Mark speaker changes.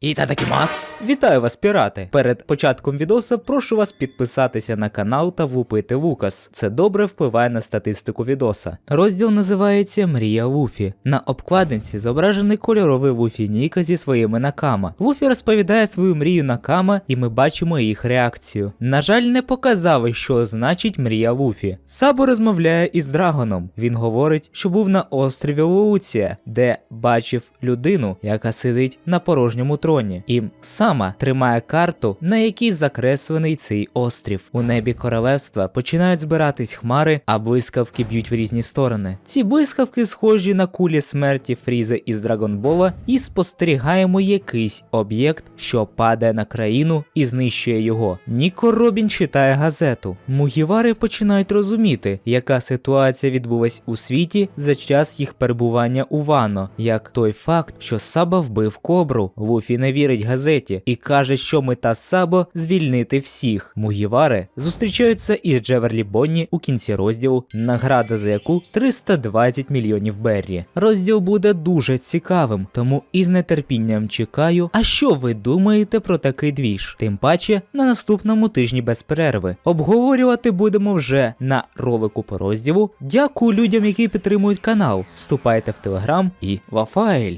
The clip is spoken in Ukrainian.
Speaker 1: Ітадакімас! Вітаю вас, пірати! Перед початком відоса прошу вас підписатися на канал та влупити вукас. Це добре впливає на статистику відоса. Розділ називається Мрія Вуфі. На обкладинці зображений кольоровий Вуфі Ніка зі своїми накама. Вуфі розповідає свою мрію накама, і ми бачимо їх реакцію. На жаль, не показали, що значить мрія Вуфі. Сабо розмовляє із Драгоном. Він говорить, що був на острові Луція, де бачив людину, яка сидить на порожньому троні. І сама тримає карту, на якій закреслений цей острів. У небі королевства починають збиратись хмари, а блискавки б'ють в різні сторони. Ці блискавки схожі на кулі смерті Фріза із Драгонбола, і спостерігаємо якийсь об'єкт, що падає на країну і знищує його. Ніко Робін читає газету. Мугівари починають розуміти, яка ситуація відбулась у світі за час їх перебування у Вано, як той факт, що Саба вбив кобру. Луфі не вірить газеті і каже, що мета Сабо звільнити всіх. Мугівари зустрічаються із Джеверлі Бонні у кінці розділу, награда за яку 320 мільйонів Беррі. Розділ буде дуже цікавим, тому із нетерпінням чекаю. А що ви думаєте про такий двіж? Тим паче на наступному тижні без перерви. Обговорювати будемо вже на ролику по розділу. Дякую людям, які підтримують канал. Вступайте в телеграм і Вафайль.